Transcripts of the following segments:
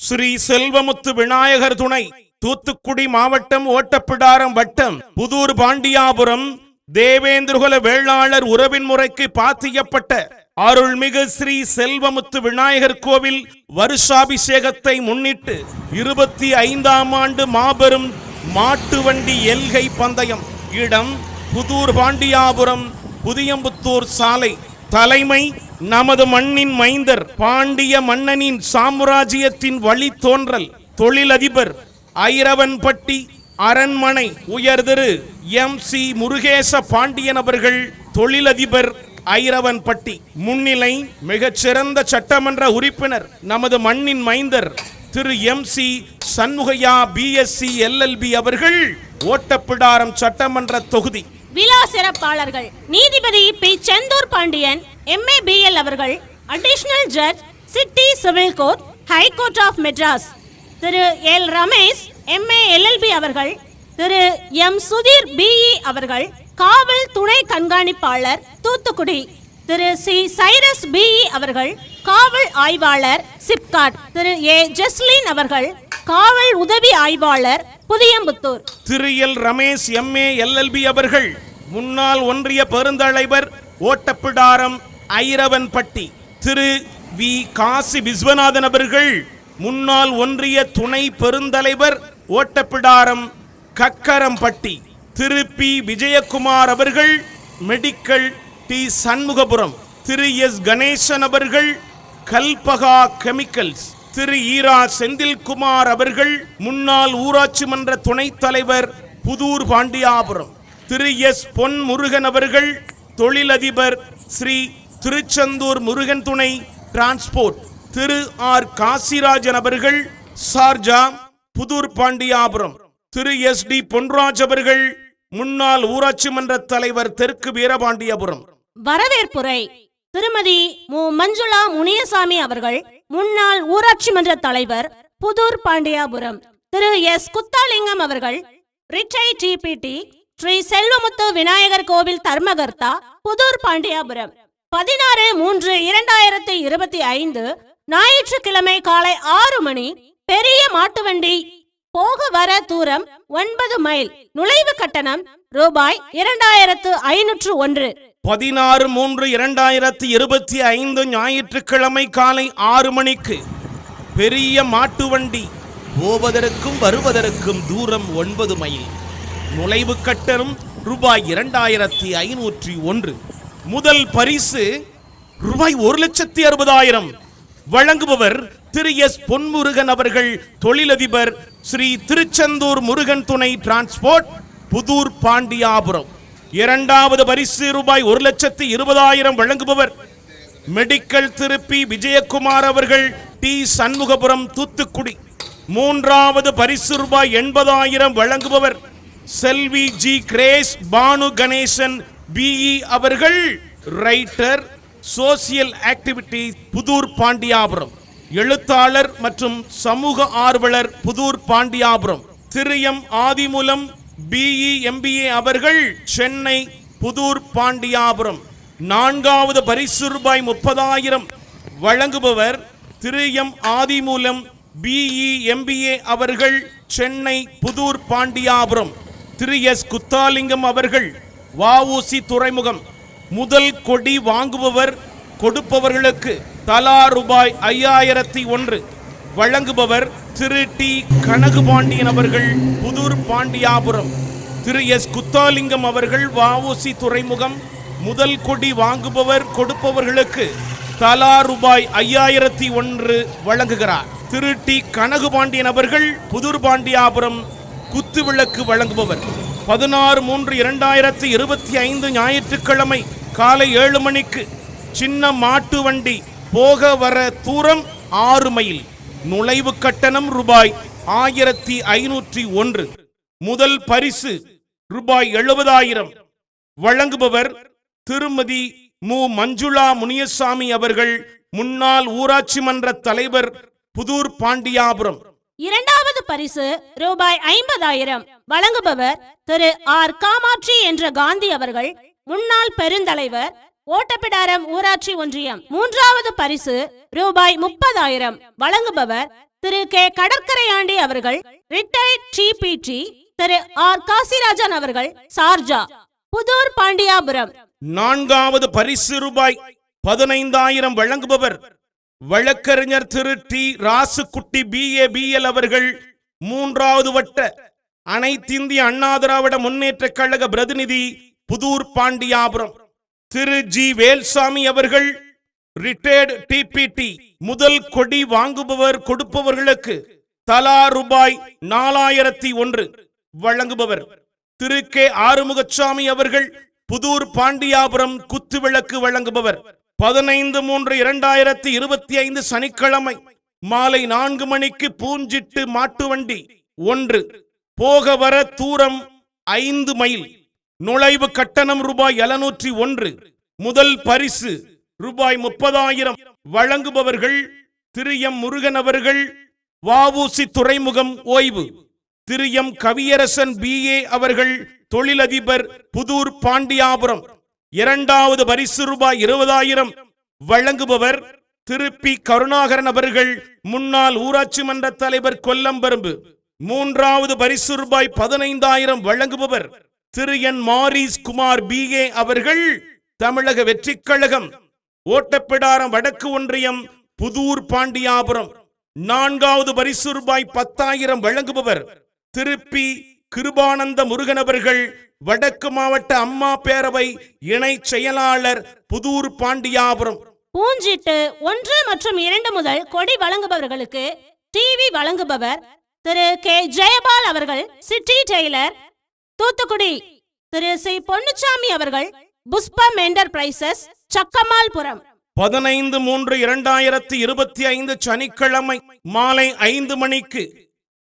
ஸ்ரீ செல்வமுத்து விநாயகர் துணை தூத்துக்குடி மாவட்டம் ஓட்டப்பிடாரம் வட்டம் புதூர் பாண்டியாபுரம் தேவேந்திரகுல வேளாளர் உறவின் முறைக்கு பாத்தியப்பட்ட அருள்மிகு ஸ்ரீ செல்வமுத்து விநாயகர் கோவில் வருஷாபிஷேகத்தை முன்னிட்டு இருபத்தி ஐந்தாம் ஆண்டு மாபெரும் மாட்டு வண்டி எல்கை பந்தயம் இடம் புதூர் பாண்டியாபுரம் புதியம்புத்தூர் சாலை தலைமை நமது மண்ணின் மைந்தர் பாண்டிய மன்னனின் சாம்ராஜ்யத்தின் வழி தோன்றல் தொழிலதிபர் ஐரவன்பட்டி அரண்மனை உயர்திரு எம். சி. முருகேச பாண்டியன் அவர்கள் தொழிலதிபர் ஐரவன்பட்டி. முன்னிலை மிகச்சிறந்த சட்டமன்ற உறுப்பினர் நமது மண்ணின் மைந்தர் திரு. M. C. Shanmugaiah BSc LLB அவர்கள் ஓட்டப்பிடாரம் சட்டமன்ற தொகுதி. விழா சிறப்பாளர்கள் நீதிபதி P. Senthur Pandian MA BL அவர்கள் additional judge city civil court high court of Madras Thiru. L. Ramesh MA LLB அவர்கள் திரு. எம். சுதீர் பிஇ அவர்கள் காவல் துணை கண்காணிப்பாளர் தூத்துக்குடி. திரு. சி. சைரஸ் பிஇ அவர்கள் காவல் ஆய்வாளர் சிப்காட். திரு. ஏ. ஜெஸ்லின் அவர்கள் காவல் உதவி ஆய்வாளர் Pudhiyamputhur. Thiru L Ramesh MA LLB அவர்கள் முன்னாள் ஒன்றிய பெருந்தலைவர் ஓட்டப்பிடாரம் ஐரவன்பட்டி. திரு வி காசி விஸ்வநாதன் அவர்கள் முன்னாள் ஒன்றிய துணை பெருந்தலைவர் ஓட்டப்பிடாரம் கக்கரம்பட்டி. திரு பி விஜயகுமார் அவர்கள் medical T Shanmugapuram. Thiru S Ganesan அவர்கள் கல்பகா கெமிக்கல்ஸ். திரு ஈரா செந்தில்குமார் அவர்கள் முன்னாள் ஊராட்சி மன்ற துணைத் தலைவர் புதூர் பாண்டியாபுரம். திரு எஸ் பொன் முருகன் அவர்கள் தொழிலதிபர் ஸ்ரீ திருச்செந்தூர் முருகன் துணை டிரான்ஸ்போர்ட். திரு ஆர் காசிராஜன் அவர்கள் சார்ஜா புதூர் பாண்டியாபுரம். திரு எஸ் டி பொன்ராஜ் அவர்கள் முன்னாள் ஊராட்சி மன்ற தலைவர் தெற்கு வீரபாண்டியபுரம். வரவேற்புரை திருமதி மு. மஞ்சுளா முனியசாமி அவர்கள் முன்னாள் ஊராட்சி மன்ற தலைவர் புதூர் பாண்டியாபுரம் திரு எஸ். குத்தாலிங்கம் அவர்கள் ரிச்சை டிபிடி ஸ்ரீ. செல்வமுத்து விநாயகர் கோவில் தர்மகர்த்தா புதூர் பாண்டியாபுரம். பதினாறு மூன்று இரண்டாயிரத்தி இருபத்தி ஐந்து ஞாயிற்றுக்கிழமை காலை ஆறு மணி பெரிய மாட்டு வண்டி போக வர தூரம் ஒன்பது மைல். நுழைவு கட்டணம் ரூபாய் இரண்டாயிரத்து ஐநூற்று ஒன்று. பதினாறு மூன்று இரண்டாயிரத்தி இருபத்தி ஐந்து ஞாயிற்றுக்கிழமை காலை ஆறு மணிக்கு பெரிய மாட்டு வண்டி போவதற்கும் வருவதற்கும் தூரம் ஒன்பது மைல். நுழைவு கட்டணம் ரூபாய் இரண்டாயிரத்தி ஐநூற்றி ஒன்று. முதல் பரிசு ரூபாய் ஒரு லட்சத்தி அறுபதாயிரம். வழங்குபவர் திரு எஸ் பொன்முருகன் அவர்கள் தொழிலதிபர் ஸ்ரீ திருச்செந்தூர் முருகன் துணை டிரான்ஸ்போர்ட். புதூர் பாண்டியாபுரம். இரண்டாவது பரிசு ரூபாய் ஒரு லட்சத்தி இருபதாயிரம் வழங்குபவர். மெடிக்கல் திருப்பி விஜயகுமார் அவர்கள் டி. சண்முகபுரம் தூத்துக்குடி. மூன்றாவது பரிசு ரூபாய் எண்பதாயிரம் வழங்குபவர். செல்வி G. Grace Banu Ganesan BE அவர்கள் writer social activity Pudur Pandiyapuram. எழுத்தாளர் மற்றும் சமூக ஆர்வலர் Pudur Pandiyapuram. Thiru. M. Adimoolam BE MBA அவர்கள் சென்னை புதூர் பாண்டியாபுரம். நான்காவது பரிசு ரூபாய் முப்பதாயிரம் வழங்குபவர் Thiru M Adimoolam BE MBA அவர்கள் சென்னை புதூர் பாண்டியாபுரம். திரு எஸ் குத்தாலிங்கம் அவர்கள் வஉசி துறைமுகம். முதல் கொடி வாங்குபவர் கொடுப்பவர்களுக்கு தலா ரூபாய் ஐயாயிரத்தி ஒன்று. வழங்குபவர் திரு டி. கனகுபாண்டியன் அவர்கள் புதூர் பாண்டியாபுரம். திரு எஸ். குத்தாலிங்கம் அவர்கள் வஉசி துறைமுகம். முதல் கொடி வாங்குபவர் கொடுப்பவர்களுக்கு தலா ரூபாய் ஐயாயிரத்தி ஒன்று வழங்குகிறார். திரு டி. கனகுபாண்டியன் அவர்கள் புதூர் பாண்டியாபுரம் குத்துவிளக்கு வழங்குபவர். பதினாறு மூன்று இரண்டாயிரத்தி இருபத்தி ஐந்து ஞாயிற்றுக்கிழமை காலை ஏழு மணிக்கு சின்ன மாட்டு வண்டி போக வர தூரம் ஆறு மைல். நுழைவு கட்டணம் ரூபாய் ஆயிரத்தி ஐநூற்றி ஒன்று. முதல் பரிசு ரூபாய் எழுபதாயிரம். வழங்குபவர் திருமதி மு. மஞ்சுளா முனியசாமி அவர்கள் முன்னாள் ஊராட்சி மன்ற தலைவர் புதூர் பாண்டியாபுரம். இரண்டாவது பரிசு ரூபாய் ஐம்பதாயிரம். வழங்குபவர் திரு. ஆர். காமாட்சி என்ற காந்தி அவர்கள் முன்னாள் பெருந்தலைவர் ஓட்டப்பிடாரம் ஊராட்சி ஒன்றியம். மூன்றாவது பரிசு ரூபாய் முப்பதாயிரம். வழங்குபவர் திரு கே. கடற்கரையாண்டி அவர்கள் ரிட்டையர்ட் டிபிடி திரு ஆர். காசிராஜன் அவர்கள் சார்ஜா. புதூர் பாண்டியாபுரம். நான்காவது பரிசு ரூபாய் பதினைந்தாயிரம் வழங்குபவர் வழக்கறிஞர் Thiru. T. Rasukutti BA BL அவர்கள் மூன்றாவது வட்ட அனைத்திந்திய அண்ணா திராவிட முன்னேற்ற கழக பிரதிநிதி புதூர் பாண்டியாபுரம். திரு ஜி வேல்சாமி அவர்கள் ரிட்டையர்டு டிபிடி முதல் கொடி வாங்குபவர் கொடுப்பவர்களுக்கு தலா ரூபாய் நாலாயிரத்தி ஒன்று வழங்குபவர். திரு கே ஆறுமுகசாமி அவர்கள் புதூர் பாண்டியாபுரம் குத்துவிளக்கு வழங்குபவர். பதினைந்து மூன்று இரண்டாயிரத்தி இருபத்தி ஐந்து சனிக்கிழமை மாலை நான்கு மணிக்கு பூஞ்சிட்டு மாட்டு வண்டி ஒன்று. போக வர தூரம் ஐந்து மைல். நுழைவு கட்டணம் ரூபாய் எழுநூற்றி ஒன்று. முதல் பரிசு ரூபாய் முப்பதாயிரம். வழங்குபவர்கள் திரு எம் முருகன் அவர்கள் வாவூசி துறைமுகம் ஓய்வு. திரு எம் கவியரசன் பிஏ அவர்கள் தொழிலதிபர் புதூர் பாண்டியாபுரம். இரண்டாவது பரிசு ரூபாய் இருபதாயிரம். வழங்குபவர் திரு பி கருணாகரன் அவர்கள் முன்னாள் ஊராட்சி மன்ற தலைவர் கொல்லம்பரம்பு. மூன்றாவது பரிசு ரூபாய் பதினைந்தாயிரம் வழங்குபவர் Thiru N Maris Kumar B. A. அவர்கள் தமிழக வெற்றிக் கழகம் ஓட்டப்பிடாரம் வடக்கு ஒன்றியம் புதூர் பாண்டியாபுரம். நான்காவது பரிசு ரூபாய் பத்தாயிரம் வழங்குபவர் திருப்பி கிருபானந்த முருகன் அவர்கள் வடக்கு மாவட்ட அம்மா பேரவை இணை செயலாளர் புதூர் பாண்டியாபுரம். பூஞ்சிட்டு ஒன்று மற்றும் இரண்டு முதல் கொடி வழங்குபவர்களுக்கு டிவி வழங்குபவர் திரு கே. ஜெயபால் அவர்கள் city tailor Thoothukudi Thiru C Ponnusamy அவர்கள் புஷ்பம் என்டர்பிரைசஸ் சக்கமால்புரம். பதினைந்து மூன்று இரண்டாயிரத்தி இருபத்தி ஐந்து சனிக்கிழமை மாலை ஐந்து மணிக்கு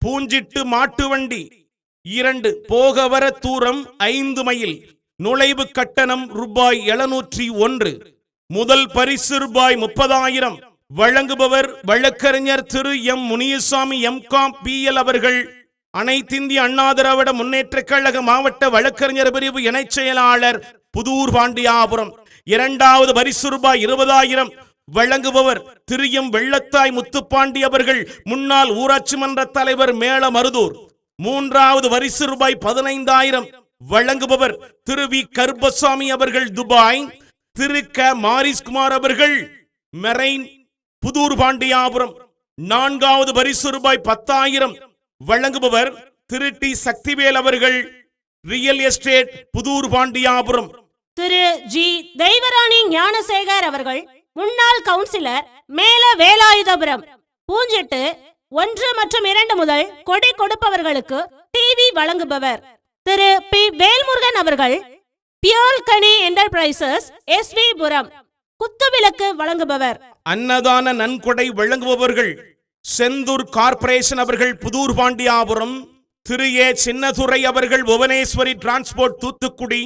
பூஞ்சிட்டு மாட்டு வண்டி இரண்டு போக வர தூரம் ஐந்து மைல் நுழைவு கட்டணம் ரூபாய் எழுநூற்றி ஒன்று. முதல் பரிசு ரூபாய் முப்பதாயிரம். வழங்குபவர் வழக்கறிஞர் Thiru. M. Muniyasamy M. Com. B. L. அவர்கள் அனைத்திந்திய அண்ணா திராவிட முன்னேற்ற கழக மாவட்ட வழக்கறிஞர் பிரிவு இணைச் செயலாளர் புதூர் பாண்டியாபுரம். இரண்டாவது பரிசு ரூபாய் இருபதாயிரம் வழங்குபவர் திரியும் வெள்ளத்தாய் முத்துப்பாண்டி அவர்கள் முன்னாள் ஊராட்சி மன்ற தலைவர் மேல மருதூர் மூன்றாவது வரிசு ரூபாய் பதினைந்தாயிரம் வழங்குபவர் திரு வி. கருப்பசாமி அவர்கள் துபாய். திரு க மாரிஸ்குமார் அவர்கள் மெரைன் புதூர் பாண்டியாபுரம். நான்காவது பரிசு ரூபாய் பத்தாயிரம் வழங்குபவர் திரு டி சக்திவேல் அவர்கள் real estate Puthur Pandiyapuram. Thiru G. Deivarani Gnanasekar அவர்கள் முன்னாள் கவுன்சிலர் மேல வேலாயுதபுரம் பூஞ்சிட்டு ஒன்று மற்றும் இரண்டு முதல் கொடி கொடுப்பவர்களுக்கு டிவி வழங்குபவர் திரு பி. வேல்முருகன் அவர்கள் பியோல் கனி என்டர்பிரைசஸ் எஸ். வி. புரம் குத்துவிளக்கு வழங்குபவர். அன்னதான நன்கொடை வழங்குபவர்கள் செந்தூர் கார்பரேஷன் அவர்கள் புதூர் பாண்டியாபுரம் திரு. ஏ. சின்னதுரை அவர்கள் புவனேஸ்வரி டிரான்ஸ்போர்ட் தூத்துக்குடி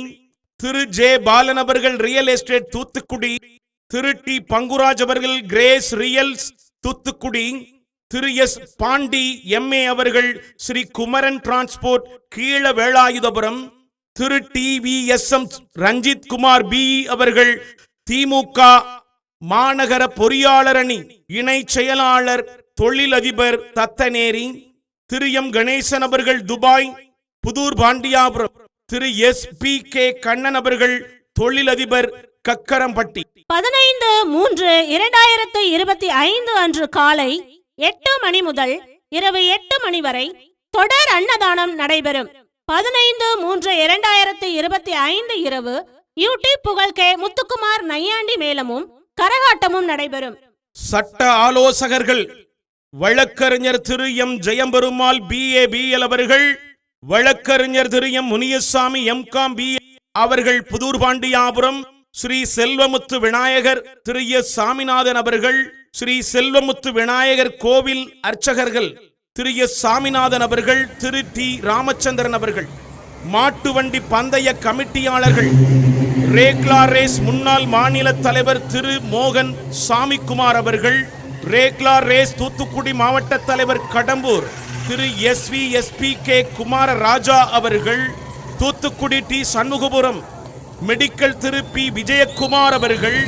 திரு. ஜே. பாலன் அவர்கள் real estate Thoothukudi Thiru. D. Panguraj அவர்கள் grace reals Thoothukudi Thiru. S. Pandi MA அவர்கள் Sri. Kumaran transport Keezha Velayuthapuram Thiru. D. V. S. M. Ranjith Kumar B. அவர்கள் திமுக மாநகர பொறியாளர் அணி இணை செயலாளர் தொழிலதிபர் தத்தநேரி திரு எம். கணேசன் அவர்கள் Dubai Puthur Pandiyapuram Thiru S. P. K. Kannan அவர்கள் தொழிலதிபர் கக்கரம்பட்டி. பதினைந்து மூன்று இரண்டாயிரத்து இருபத்தி ஐந்து அன்று காலை எட்டு மணி முதல் இரவு எட்டு மணி வரை தொடர் அன்னதானம் நடைபெறும். பதினைந்து மூன்று இரண்டாயிரத்து இருபத்தி ஐந்து இரவு யூடியூப் புகழ் கே. முத்துக்குமார் நையாண்டி மேளமும் கரகாட்டமும் நடைபெறும். சட்ட ஆலோசகர்கள் வழக்கறிஞர் Thiru M. Jayamperumal B. A. BL அவர்கள் வழக்கறிஞர் Thiru M. Muniyasamy M. Com. B. அவர்கள் புதூர் பாண்டியாபுரம் ஸ்ரீ செல்வமுத்து விநாயகர் திரு எஸ். சாமிநாதன் அவர்கள் ஸ்ரீ செல்வமுத்து விநாயகர் கோவில் அர்ச்சகர்கள் திரு எஸ். சாமிநாதன் அவர்கள் திரு. டி. ராமச்சந்திரன் அவர்கள் மாட்டு வண்டி பந்தய கமிட்டியாளர்கள் ரேக்லா ரேஸ் முன்னாள் மாநில தலைவர் திரு. மோகன் சாமிக்குமார் அவர்கள் ரேக்லா ரேஸ் தூத்துக்குடி மாவட்ட தலைவர் Kadambur Thiru S V SP K Kumara Raja அவர்கள் Thoothukudi T Shanmugapuram medical Thiru P Vijayakumar அவர்கள்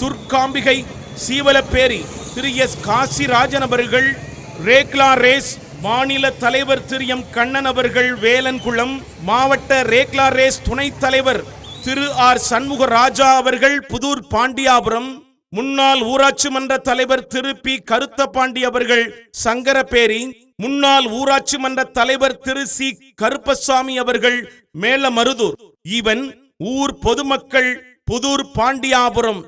துர்காம்பிகை சீவலப்பேரி திரு எஸ் காசிராஜன் அவர்கள் ரேக்லா ரேஸ் மாநில தலைவர் திரு எம் கண்ணன் அவர்கள் வேலன்குளம் மாவட்ட ரேக்லா ரேஸ் துணைத் தலைவர் திரு ஆர் சண்முக ராஜா அவர்கள் புதூர் பாண்டியாபுரம் முன்னாள் ஊராட்சி மன்ற தலைவர் திரு பி. கருத்த பாண்டி அவர்கள் சங்கரபேரி முன்னாள் ஊராட்சி மன்ற தலைவர் திரு சி. கருப்பசாமி அவர்கள் மேலமருதூர். இவன் ஊர் பொதுமக்கள் புதூர் பாண்டியாபுரம்.